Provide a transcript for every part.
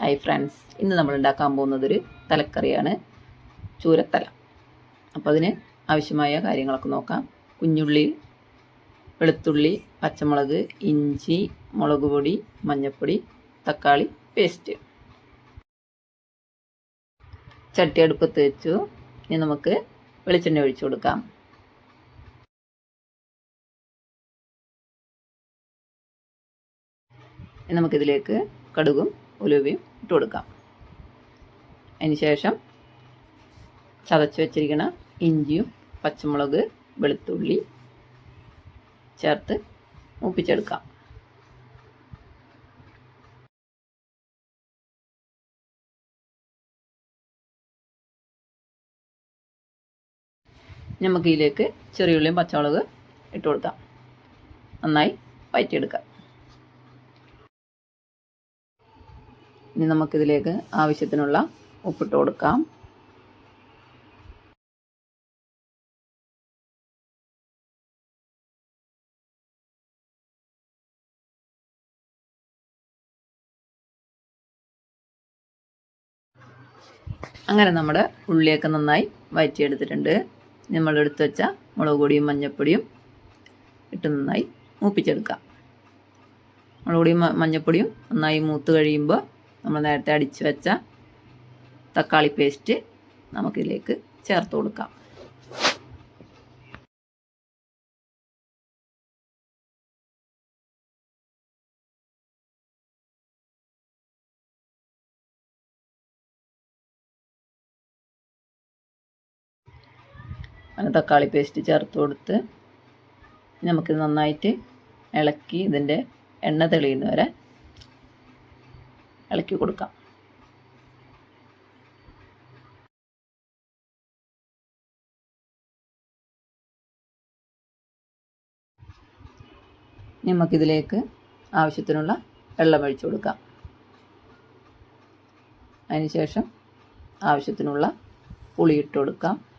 Hi friends ഇന്ന് നമ്മൾ ഉണ്ടാക്കാൻ പോകുന്നതൊരു തലക്കറിയാണ് ചൂരത്തല. അപ്പോൾ അതിന് ആവശ്യമായ കാര്യങ്ങളൊക്കെ നോക്കാം. കുഞ്ഞുള്ളി വെളുത്തുള്ളി പച്ചമുളക് ഇഞ്ചി മുളക് പൊടി മഞ്ഞൾപ്പൊടി തക്കാളി പേസ്റ്റ്. ചട്ടി അടുപ്പത്ത് വെച്ചു. ഇനി നമുക്ക് വെളിച്ചെണ്ണ ഒഴിച്ചു കൊടുക്കാം. നമുക്കിതിലേക്ക് കടുകും ഉലുവയും ഇട്ട് കൊടുക്കാം. അതിനുശേഷം ചതച്ച് വെച്ചിരിക്കുന്ന ഇഞ്ചിയും പച്ചമുളക് വെളുത്തുള്ളി ചേർത്ത് മൂപ്പിച്ചെടുക്കാം. നമുക്ക് ഇതിലേക്ക് ചെറിയുള്ളിയും പച്ചമുളക് ഇട്ട് കൊടുക്കാം. നന്നായി വയറ്റിയെടുക്കാം. ഇനി നമുക്കിതിലേക്ക് ആവശ്യത്തിനുള്ള ഉപ്പിട്ട് കൊടുക്കാം. അങ്ങനെ നമ്മുടെ ഉള്ളിയൊക്കെ നന്നായി വയറ്റിയെടുത്തിട്ടുണ്ട്. നമ്മൾ എടുത്തു വെച്ച മുളക് പൊടിയും മഞ്ഞൾപ്പൊടിയും ഇട്ട് നന്നായി മൂപ്പിച്ചെടുക്കാം. മുളക് പൊടിയും മഞ്ഞൾപ്പൊടിയും നന്നായി മൂത്ത് കഴിയുമ്പോൾ നമ്മൾ നേരത്തെ അടിച്ചു വെച്ച തക്കാളി പേസ്റ്റ് നമുക്കിതിലേക്ക് ചേർത്ത് കൊടുക്കാം. അങ്ങനെ തക്കാളി പേസ്റ്റ് ചേർത്ത് കൊടുത്ത് നമുക്കിത് നന്നായിട്ട് ഇളക്കി ഇതിന്റെ എണ്ണ തെളിയുന്നവരെ ഇളക്കി കൊടുക്കാം. നമുക്കിതിലേക്ക് ആവശ്യത്തിനുള്ള വെള്ളം ഒഴിച്ചു കൊടുക്കാം. അതിനുശേഷം ആവശ്യത്തിനുള്ള പുളി ഇട്ട് കൊടുക്കാം.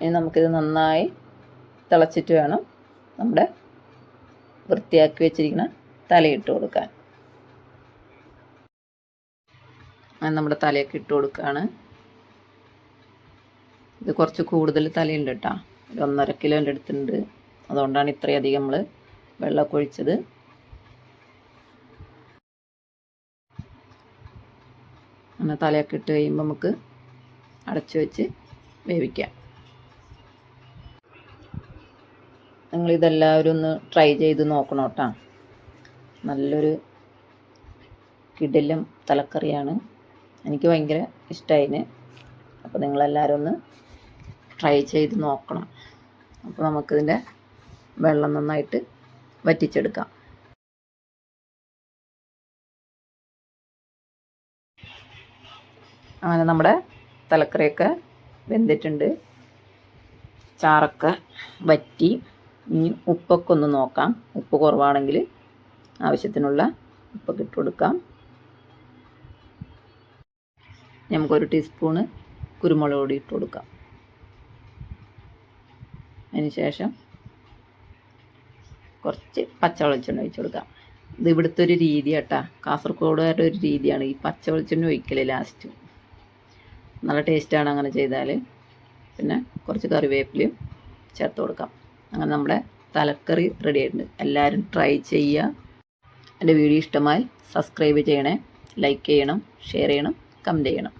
ഇനി നമുക്കിത് നന്നായി തിളച്ചിട്ട് വേണം നമ്മുടെ വൃത്തിയാക്കി വെച്ചിരിക്കുന്ന തലയിട്ട് കൊടുക്കാൻ. നമ്മുടെ തലയൊക്കെ ഇട്ട് കൊടുക്കുകയാണ് ഇത് കുറച്ച് കൂടുതൽ തലയുണ്ട് കേട്ടോ. ഒരു ഒന്നര കിലോന്റെ അടുത്തുണ്ട്. അതുകൊണ്ടാണ് ഇത്രയധികം നമ്മൾ വെള്ളമൊക്കെ ഒഴിച്ചത്. അങ്ങനെ തലയൊക്കെ ഇട്ട് കഴിയുമ്പോൾ നമുക്ക് അടച്ചു വെച്ച് വേവിക്കാം. നിങ്ങളിതെല്ലാവരും ഒന്ന് ട്രൈ ചെയ്ത് നോക്കണം കേട്ടോ നല്ലൊരു കിടലും തലക്കറിയാണ്. എനിക്ക് ഭയങ്കര ഇഷ്ടമായിന് അപ്പോൾ നിങ്ങളെല്ലാവരും ഒന്ന് ട്രൈ ചെയ്ത് നോക്കണം. അപ്പോൾ നമുക്കിതിന്റെ വെള്ളം നന്നായിട്ട് വറ്റിച്ചെടുക്കാം. അങ്ങനെ നമ്മുടെ തലക്കറിയൊക്കെ വെന്തിട്ടുണ്ട്. ചാറൊക്കെ വറ്റി ഇനി ഉപ്പൊക്കെ ഒന്ന് നോക്കാം. ഉപ്പ് കുറവാണെങ്കിൽ ആവശ്യത്തിനുള്ള ഉപ്പൊക്കെ ഇട്ട് കൊടുക്കാം. നമുക്കൊരു ടീസ്പൂണ് കുരുമുളക് പൊടി ഇട്ട് കൊടുക്കാം. അതിനുശേഷം കുറച്ച് പച്ച വെളിച്ചെണ്ണ കൊടുക്കാം. ഇത് ഇവിടുത്തെ ഒരു രീതി കേട്ടാ. കാസർഗോഡുകാരുടെ ഒരു രീതിയാണ്. ഈ പച്ച വെളിച്ചെണ്ണ ലാസ്റ്റ്. നല്ല ടേസ്റ്റാണ് അങ്ങനെ ചെയ്താൽ പിന്നെ കുറച്ച് കറിവേപ്പിലയും ചേർത്ത് കൊടുക്കാം. അങ്ങനെ നമ്മുടെ തലക്കറി റെഡി ആയിട്ടുണ്ട്. എല്ലാവരും ട്രൈ ചെയ്യുക. എന്റെ വീഡിയോ ഇഷ്ടമായി സബ്സ്ക്രൈബ് ചെയ്യണേ. ലൈക്ക് ചെയ്യണം ഷെയർ ചെയ്യണം കമന്റ് ചെയ്യണം.